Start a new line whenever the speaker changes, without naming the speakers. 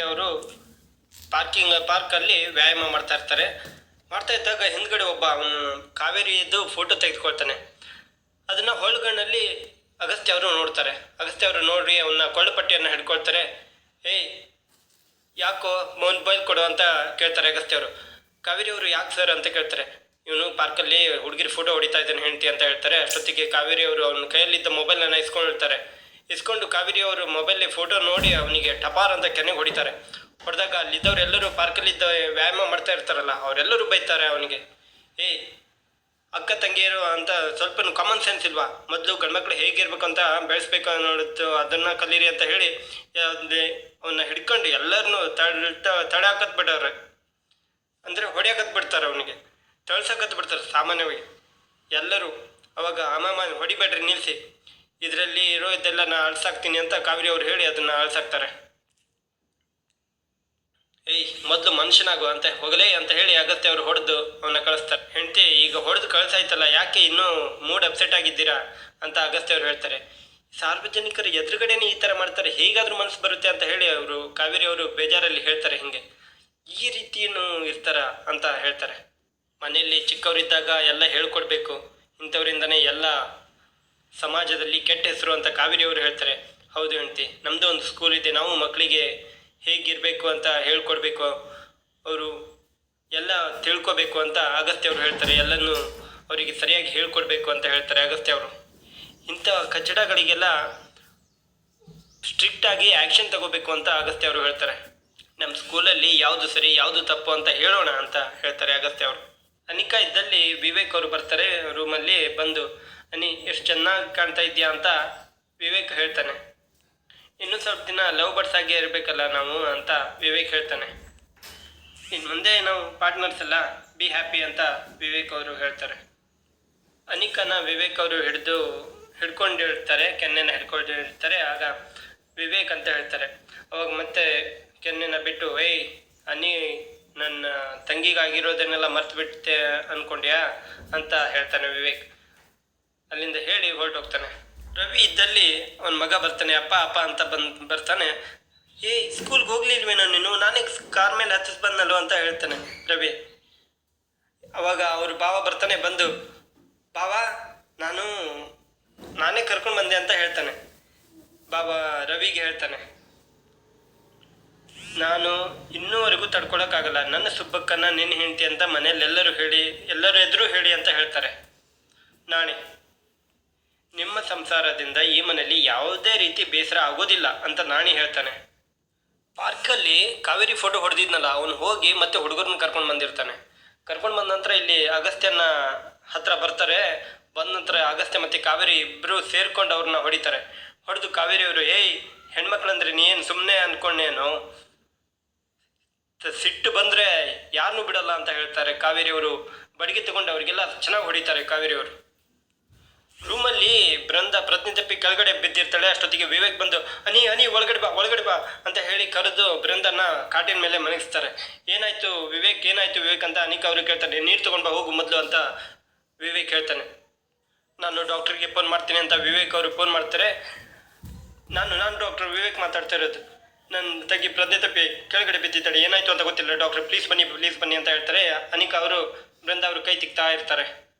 ಅವರು ಪಾರ್ಕಿಂಗ್, ಪಾರ್ಕಲ್ಲಿ ವ್ಯಾಯಾಮ ಮಾಡ್ತಾ ಇರ್ತಾರೆ. ಮಾಡ್ತಾ ಇದ್ದಾಗ ಹಿಂದ್ಗಡೆ ಒಬ್ಬ ಅವನು ಕಾವೇರಿಯದ್ದು ಫೋಟೋ ತೆಗೆದುಕೊಳ್ತಾನೆ. ಅದನ್ನು ಹೊಳ್ಗಣ್ಣಲ್ಲಿ ಅಗಸ್ತ್ಯ ಅವರು ನೋಡ್ತಾರೆ. ಅಗಸ್ತ್ಯ ಅವರು ನೋಡಿ ಅವನ್ನ ಕೊಳ್ಳಪಟ್ಟಿಯನ್ನು ಹಿಡ್ಕೊಳ್ತಾರೆ. ಏಯ್, ಯಾಕೋ ಮೊಬೈಲ್ ಕೊಡು ಅಂತ ಕೇಳ್ತಾರೆ ಅಗಸ್ತ್ಯ ಅವರು. ಕಾವೇರಿ ಅವರು ಯಾಕೆ ಸರ್ ಅಂತ ಕೇಳ್ತಾರೆ. ಇವನು ಪಾರ್ಕಲ್ಲಿ ಹುಡುಗಿರು ಫೋಟೋ ಹೊಡಿತಾ ಇದ್ದಾನೆ, ಹೆಂಡತಿ ಅಂತ ಹೇಳ್ತಾರೆ. ಅಷ್ಟೊತ್ತಿಗೆ ಕಾವೇರಿ ಅವರು ಅವನ ಕೈಯಲ್ಲಿದ್ದ ಮೊಬೈಲನ್ನು ಇಸ್ಕೊಂಡಿರ್ತಾರೆ. ಇಸ್ಕೊಂಡು ಕಾವೇರಿ ಅವರು ಮೊಬೈಲ್ ಫೋಟೋ ನೋಡಿ ಅವನಿಗೆ ಟಪಾರ್ ಅಂತ ಕೆನೆಗೆ ಹೊಡಿತಾರೆ. ಹೊಡೆದಾಗ ಅಲ್ಲಿದ್ದವ್ರು ಎಲ್ಲರೂ ಪಾರ್ಕಲ್ಲಿದ್ದ ವ್ಯಾಯಾಮ ಮಾಡ್ತಾ ಇರ್ತಾರಲ್ಲ, ಅವರೆಲ್ಲರೂ ಬೈತಾರೆ ಅವನಿಗೆ. ಏಯ್ ಅಕ್ಕ ತಂಗಿಯರು ಅಂತ ಸ್ವಲ್ಪ ಕಾಮನ್ ಸೆನ್ಸ್ ಇಲ್ವಾ? ಮೊದಲು ಗಂಡ್ಮಕ್ಳು ಹೇಗಿರ್ಬೇಕು ಅಂತ ಬೆಳೆಸ್ಬೇಕು ಅನ್ನೋದು, ಅದನ್ನ ಕಲೀರಿ ಅಂತ ಹೇಳಿ ಅವನ್ನ ಹಿಡ್ಕೊಂಡು ಎಲ್ಲರನ್ನು ತಡ ತಡ ಹಾಕತ್ ಬಿಡವ್ರೆ ಅಂದರೆ ಹೊಡೆಯಕತ್ ಬಿಡ್ತಾರೆ ಅವನಿಗೆ. ತಳ್ಸಕತ್ ಬಿಡ್ತಾರೆ ಸಾಮಾನ್ಯವಾಗಿ. ಎಲ್ಲರೂ ಅವಾಗ, ಅಮ್ಮ ಹೊಡಿಬೇಡ್ರಿ ನಿಲ್ಲಿಸಿ ಇದರಲ್ಲಿ ಇರೋ ಇದೆಲ್ಲ ನಾನು ಅಳ್ಸಾಕ್ತೀನಿ ಅಂತ ಕಾವೇರಿ ಅವ್ರು ಹೇಳಿ ಅದನ್ನ ಅಳ್ಸಾಕ್ತಾರೆ. ಏಯ್, ಮೊದಲು ಮನುಷ್ಯನಾಗು ಅಂತ, ಹೋಗಲೇ ಅಂತ ಹೇಳಿ ಅಗತ್ಯ ಅವ್ರು ಹೊಡೆದು ಅವನ್ನ ಕಳಿಸ್ತಾರೆ. ಹೆಂಡತಿ, ಈಗ ಹೊಡೆದು ಕಳಿಸಾಯ್ತಲ್ಲ, ಯಾಕೆ ಇನ್ನೂ ಮೂಡ್ ಅಪ್ಸೆಟ್ ಆಗಿದ್ದೀರಾ ಅಂತ ಅಗತ್ಯ ಅವ್ರು ಹೇಳ್ತಾರೆ. ಸಾರ್ವಜನಿಕರು ಎದುರುಗಡೆನೇ ಈ ಥರ ಮಾಡ್ತಾರೆ, ಹೇಗಾದ್ರೂ ಮನಸ್ಸು ಬರುತ್ತೆ ಅಂತ ಹೇಳಿ ಅವರು, ಕಾವೇರಿ ಅವರು ಬೇಜಾರಲ್ಲಿ ಹೇಳ್ತಾರೆ ಹಿಂಗೆ. ಈ ರೀತಿಯನ್ನು ಇರ್ತಾರ ಅಂತ ಹೇಳ್ತಾರೆ. ಮನೆಯಲ್ಲಿ ಚಿಕ್ಕವರಿದ್ದಾಗ ಎಲ್ಲ ಹೇಳ್ಕೊಡ್ಬೇಕು, ಇಂಥವರಿಂದನೇ ಎಲ್ಲ ಸಮಾಜದಲ್ಲಿ ಕೆಟ್ಟ ಹೆಸರು ಅಂತ ಕಾವೇರಿ ಅವರು ಹೇಳ್ತಾರೆ. ಹೌದು ಹೆಂಡ್ತಿ ನಮ್ಮದು ಒಂದು ಸ್ಕೂಲ್ ಇದೆ, ನಾವು ಮಕ್ಕಳಿಗೆ ಹೇಗಿರಬೇಕು ಅಂತ ಹೇಳ್ಕೊಡ್ಬೇಕು. ಅವರು ಎಲ್ಲ ತಿಳ್ಕೊಬೇಕು ಅಂತ ಅಗಸ್ತ್ಯ ಅವರು ಹೇಳ್ತಾರೆ, ಎಲ್ಲನೂ ಅವರಿಗೆ ಸರಿಯಾಗಿ ಹೇಳ್ಕೊಡ್ಬೇಕು ಅಂತ ಹೇಳ್ತಾರೆ ಅಗಸ್ತ್ಯ ಅವರು. ಇಂಥ ಕಚ್ಚಡಗಳಿಗೆಲ್ಲ ಸ್ಟ್ರಿಕ್ಟಾಗಿ ಆ್ಯಕ್ಷನ್ ತಗೋಬೇಕು ಅಂತ ಅಗಸ್ತ್ಯ ಅವರು ಹೇಳ್ತಾರೆ. ನಮ್ಮ ಸ್ಕೂಲಲ್ಲಿ ಯಾವುದು ಸರಿ, ಯಾವುದು ತಪ್ಪು ಅಂತ ಹೇಳೋಣ ಅಂತ ಹೇಳ್ತಾರೆ ಅಗಸ್ತ್ಯ ಅವರು. ಅನಿಕಾ ಇದ್ದಲ್ಲಿ ವಿವೇಕ್ ಅವರು ಬರ್ತಾರೆ ರೂಮಲ್ಲಿ ಬಂದು, ಅನಿ, ಎಷ್ಟು ಚೆನ್ನಾಗಿ ಕಾಣ್ತಾ ಇದೆಯಾ ಅಂತ ವಿವೇಕ್ ಹೇಳ್ತಾನೆ. ಇನ್ನು ಸ್ವಲ್ಪ ದಿನ ಲವ್ ಬರ್ಡ್ಸ್ ಆಗೇ ಇರಬೇಕಲ್ಲ ನಾವು? ಅಂತ ವಿವೇಕ್ ಹೇಳ್ತಾನೆ. ಇನ್ನು ಮುಂದೆ ನಾವು ಪಾರ್ಟ್ನರ್ಸ್ ಅಲ್ಲ ಬಿ ಹ್ಯಾಪಿ ಅಂತ ವಿವೇಕ್ ಅವರು ಹೇಳ್ತಾರೆ. ಅನಿಕನ ವಿವೇಕ್ ಅವರು ಹಿಡಿದು ಹಿಡ್ಕೊಂಡಿರ್ತಾರೆ, ಕೆನ್ನೆನ ಹಿಡ್ಕೊಂಡಿರ್ತಾರೆ, ಆಗ ವಿವೇಕ್ ಅಂತ ಹೇಳ್ತಾರೆ. ಅವಾಗ ಮತ್ತೆ ಕೆನ್ನೆನ ಬಿಟ್ಟು, ಏಯ್, ಅನಿ ನನ್ನ ತಂಗಿಗಾಗಿರೋದನ್ನೆಲ್ಲ ಮರ್ತು ಬಿಟ್ಟೆ ಅನ್ಕೊಂಡ್ಯಾ ಅಂತ ಹೇಳ್ತಾನೆ ವಿವೇಕ್. ಅಲ್ಲಿಂದ ಹೇಳಿ ಹೊರಟೋಗ್ತಾನೆ. ರವಿ ಇದ್ದಲ್ಲಿ ಅವನ ಮಗ ಬರ್ತಾನೆ, ಅಪ್ಪ ಅಪ್ಪ ಅಂತ ಬಂದ್, ಬರ್ತಾನೆ. ಏ ಸ್ಕೂಲ್ಗೆ ಹೋಗ್ಲಿಲ್ವೇನೋ ನೀನು? ನಾನೇ ಕಾರ್ ಮೇಲೆ ಹತ್ತಿಸ್ ಬಂದಲ್ಲೋ ಅಂತ ಹೇಳ್ತಾನೆ ರವಿ. ಅವಾಗ ಅವ್ರ ಬಾವ ಬರ್ತಾನೆ, ಬಂದು ಬಾವ ನಾನು, ನಾನೇ ಕರ್ಕೊಂಡು ಬಂದೆ ಅಂತ ಹೇಳ್ತಾನೆ. ಬಾಬಾ ರವಿಗೆ ಹೇಳ್ತಾನೆ. ನಾನು ಇನ್ನೂವರೆಗೂ ತಡ್ಕೊಳಕ್ಕಾಗಲ್ಲ. ನನ್ನ ಸುಬ್ಬಕ್ಕನ್ನ ನಿನ್ನ ಹೆಂಡತಿ ಅಂತ ಮನೇಲಿ ಎಲ್ಲರೂ ಹೇಳಿ, ಎಲ್ಲರೂ ಎದುರು ಹೇಳಿ ಅಂತ ಹೇಳ್ತಾರೆ. ನಾಣೆ, ನಿಮ್ಮ ಸಂಸಾರದಿಂದ ಈ ಮನೆಯಲ್ಲಿ ಯಾವುದೇ ರೀತಿ ಬೇಸರ ಆಗೋದಿಲ್ಲ ಅಂತ ನಾಣಿ ಹೇಳ್ತಾನೆ. ಪಾರ್ಕಲ್ಲಿ ಕಾವೇರಿ ಫೋಟೋ ಹೊಡೆದಿದ್ನಲ್ಲ, ಅವನು ಹೋಗಿ ಮತ್ತೆ ಹುಡುಗರನ್ನ ಕರ್ಕೊಂಡು ಬಂದಿರ್ತಾನೆ. ಕರ್ಕೊಂಡು ಬಂದ ನಂತರ ಇಲ್ಲಿ ಅಗಸ್ತ್ಯನ ಹತ್ರ ಬರ್ತಾರೆ. ಬಂದ ನಂತರ ಅಗಸ್ತ್ಯ ಮತ್ತೆ ಕಾವೇರಿ ಇಬ್ಬರು ಸೇರ್ಕೊಂಡು ಅವ್ರನ್ನ ಹೊಡಿತಾರೆ. ಹೊಡೆದು ಕಾವೇರಿ ಅವರು ಏಯ್, ಹೆಣ್ಮಕ್ಳಂದ್ರೆ ನೀ ಏನು ಸುಮ್ಮನೆ ಅನ್ಕೊಂಡೇನು? ಸಿಟ್ಟು ಬಂದರೆ ಯಾರನ್ನೂ ಬಿಡಲ್ಲ ಅಂತ ಹೇಳ್ತಾರೆ. ಕಾವೇರಿ ಅವರು ಬಡಿಗೆ ತಗೊಂಡು ಅವರಿಗೆಲ್ಲ ಚೆನ್ನಾಗಿ ಹೊಡಿತಾರೆ ಕಾವೇರಿ ಅವರು ರೂಮಲ್ಲಿ ಬೃಂದ ಪ್ರಜ್ಞೆ ತಪ್ಪಿ ಕೆಳಗಡೆ ಬಿದ್ದಿರ್ತಾಳೆ. ಅಷ್ಟೊತ್ತಿಗೆ ವಿವೇಕ್ ಬಂದು, ಅನಿ ಅನಿ, ಒಳಗಡೆ ಬಾ ಒಳಗಡೆ ಬಾ ಅಂತ ಹೇಳಿ ಕರೆದು ಬೃಂದನ ಕಾಟಿನ ಮೇಲೆ ಮಲಗಿಸ್ತಾರೆ. ಏನಾಯ್ತು ವಿವೇಕ್? ಏನಾಯ್ತು ವಿವೇಕ್ ಅಂತ ಅನಿಕ ಅವ್ರಿಗೆ ಕೇಳ್ತಾನೆ ನೀರು ತಗೊಂಡು ಬಾ, ಹೋಗು ಮೊದಲು ಅಂತ ವಿವೇಕ್ ಹೇಳ್ತಾನೆ. ನಾನು ಡಾಕ್ಟರ್ಗೆ ಫೋನ್ ಮಾಡ್ತೀನಿ ಅಂತ ವಿವೇಕ್ ಅವರು ಫೋನ್ ಮಾಡ್ತಾರೆ. ನಾನು ನಾನು ಡಾಕ್ಟರ್ ವಿವೇಕ್ ಮಾತಾಡ್ತಾ ಇರೋದು. ನನ್ನ ತಂಗಿ ಪ್ರಜ್ಞೆ ತಪ್ಪಿ ಕೆಳಗಡೆ ಬಿದ್ದಿದ್ದಾಳೆ. ಏನಾಯ್ತು ಅಂತ ಗೊತ್ತಿಲ್ಲ ಡಾಕ್ಟರ್. ಪ್ಲೀಸ್ ಬನ್ನಿ ಪ್ಲೀಸ್ ಬನ್ನಿ ಅಂತ ಹೇಳ್ತಾರೆ. ಅನಿಕಾ ಅವರು, ಬೃಂದ ಅವರು ಕೈ ತಿಕ್ತಾ ಇರ್ತಾರೆ.